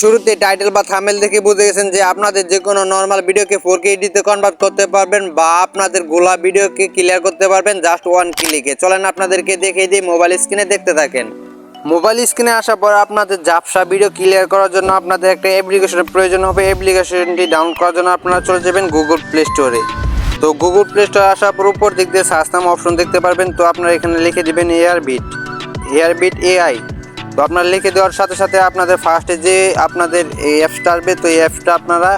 শুরুতে টাইটেল বা থামেল দেখে বুঝে গেছেন যে আপনাদের যে কোনো নর্মাল ভিডিওকে ফোর কে এইটিতে কনভার্ট করতে পারবেন বা আপনাদের গোলা ভিডিওকে ক্লিয়ার করতে পারবেন জাস্ট ওয়ান ক্লিকে চলেন আপনাদেরকে দেখিয়ে দিয়ে মোবাইল স্ক্রিনে দেখতে থাকেন। মোবাইল স্ক্রিনে আসার পর আপনাদের জাপসা ভিডিও ক্লিয়ার করার জন্য আপনাদের একটা অ্যাপ্লিকেশনের প্রয়োজন হবে। অ্যাপ্লিকেশনটি ডাউনলোড করার জন্য আপনারা চলে যাবেন গুগল প্লে স্টোরে তো গুগল প্লে স্টোরে আসার পর উপর দিক দিয়ে সার্চ নাম অপশন দেখতে পারবেন। তো আপনারা এখানে লিখে দিবেন এয়ারবিট এয়ারবিট এআই তো আপনার লিখে দেওয়ার সাথে সাথে আপনাদের ফার্স্টে যে আপনাদের এই অ্যাপসটা আসবে, তো এই অ্যাপসটা আপনারা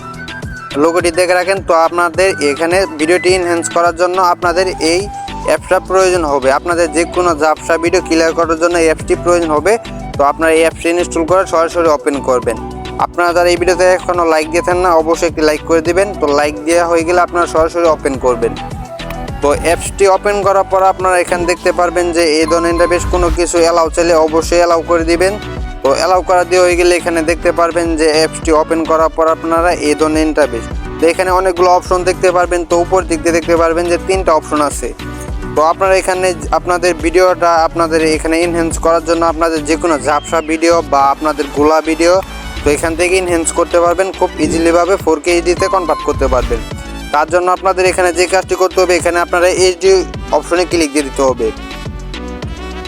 লোগোটি দেখে রাখেন। তো আপনাদের এখানে ভিডিওটি এনহ্যান্স করার জন্য আপনাদের এই অ্যাপসটা প্রয়োজন হবে। আপনাদের যে কোনো জাপসা ভিডিও ক্লিয়ার করার জন্য এই অ্যাপসটি প্রয়োজন হবে। তো আপনারা এই অ্যাপসটি ইনস্টল করে সরাসরি ওপেন করবেন। আপনারা যারা এই ভিডিওতে এখনও লাইক দিয়েছেন না, অবশ্যই একটি লাইক করে দিবেন। তো লাইক দেওয়া হয়ে গেলে আপনারা সরাসরি ওপেন করবেন। তো অ্যাপসটি ওপেন করার পর আপনারা এখানে দেখতে পারবেন যে এই ধরনের ইন্টারফেস কোনো কিছু অ্যালাউ চাইলে অবশ্যই অ্যালাউ করে দিবেন। তো অ্যালাউ করা দিয়ে হয়ে গেলে এখানে দেখতে পারবেন যে অ্যাপসটি ওপেন করার পর আপনারা এই ধরনের ইন্টারফেস তো এখানে অনেকগুলো অপশন দেখতে পারবেন। তো উপর দিক দিয়ে দেখতে পারবেন যে তিনটা অপশন আছে। তো আপনারা এখানে আপনাদের ভিডিওটা আপনাদের এখানে ইনহ্যান্স করার জন্য আপনাদের যে কোনো ঝাপসা ভিডিও বা আপনাদের গোলা ভিডিও তো এখান থেকে ইনহ্যান্স করতে পারবেন। খুব ইজিলিভাবে ফোর কে এইচডিতে কনভার্ট করতে পারবেন। তার জন্য আপনাদের এখানে যে কাজটি করতে হবে, এখানে আপনারা এইচডি অপশনে ক্লিক দিয়ে দিতে হবে।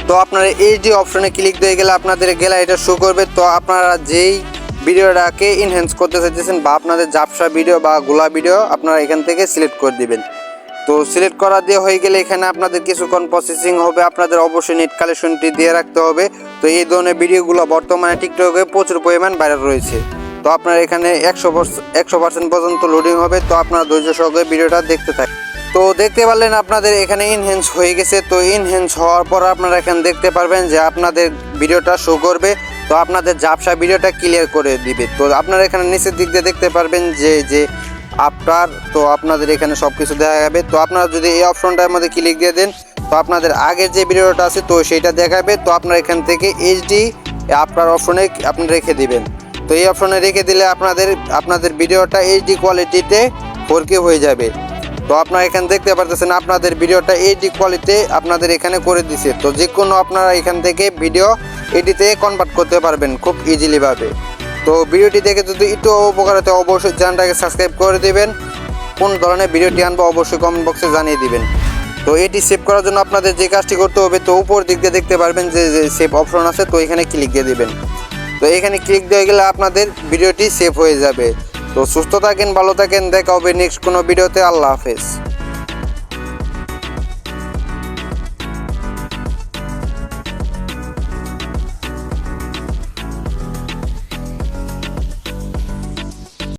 তো আপনারা এইচডি অপশনে ক্লিক দিয়ে গেলে আপনাদের গ্যালারিটা শো করবে। তো আপনারা যেই ভিডিওটাকে ইনহ্যান্স করতে চাইতেছেন বা আপনাদের জাপসা ভিডিও বা গোলা ভিডিও আপনারা এখান থেকে সিলেক্ট করে দিবেন। তো সিলেক্ট করা দিয়ে হয়ে গেলে এখানে আপনাদের কিছুক্ষণ প্রসেসিং হবে। আপনাদের অবশ্যই নেট কালেকশনটি দিয়ে রাখতে হবে। তো এই ধরনের ভিডিওগুলো বর্তমানে টিকটকে প্রচুর পরিমাণ ভাইরাল রয়েছে। তো আপনার এখানে একশো একশো পার্সেন্ট পর্যন্ত লোডিং হবে, তো আপনারা ধৈর্য সহকারে ভিডিওটা দেখতে থাকেন তো দেখতে পারলেন আপনাদের এখানে ইনহেন্স হয়ে গেছে, তো ইনহেন্স হওয়ার পর আপনারা এখানে দেখতে পারবেন যে আপনাদের ভিডিওটা শো করবে, তো আপনাদের জাপসা ভিডিওটা ক্লিয়ার করে দিবে। তো আপনারা এখানে নিচের দিক দিয়ে দেখতে পারবেন যে যে আপনার, তো আপনাদের এখানে সব কিছু দেখা যাবে। তো আপনারা যদি এই অপশনটার মধ্যে ক্লিক দিয়ে দেন, তো আপনাদের আগের যে ভিডিওটা আছে, তো সেইটা দেখাবে। তো আপনারা এখান থেকে এইচডি আপনার অপশনে আপনি রেখে দিবেন। তো এই অপশনে রেখে দিলে আপনাদের আপনাদের ভিডিওটা এইচডি কোয়ালিটিতে ফোর হয়ে যাবে। তো আপনারা এখানে দেখতে পারতেছেন আপনাদের ভিডিওটা এইচডি কোয়ালিটি আপনাদের এখানে করে দিছে। তো যে কোনো আপনারা এখান থেকে ভিডিও এডিতে কনভার্ট করতে পারবেন খুব ইজিলিভাবে তো ভিডিওটি দেখে যদি একটু উপকার হতে অবশ্যই চ্যানেলটাকে সাবস্ক্রাইব করে দেবেন। কোন ধরনের ভিডিওটি আনব অবশ্যই কমেন্ট বক্সে জানিয়ে দিবেন। তো এটি সেভ করার জন্য আপনাদের যে কাজটি করতে হবে, তো উপর দিক দিয়ে দেখতে পারবেন যে সেভ অপশন আছে, তো এখানে ক্লিক দিয়ে দিবেন। তো এখানে ক্লিক দিয়ে গেলে আপনাদের ভিডিওটি সেভ হয়ে যাবে। তো সুস্থ থাকেন, ভালো থাকেন, দেখা হবে নেক্সট কোনো ভিডিওতে। আল্লাহ হাফেজ।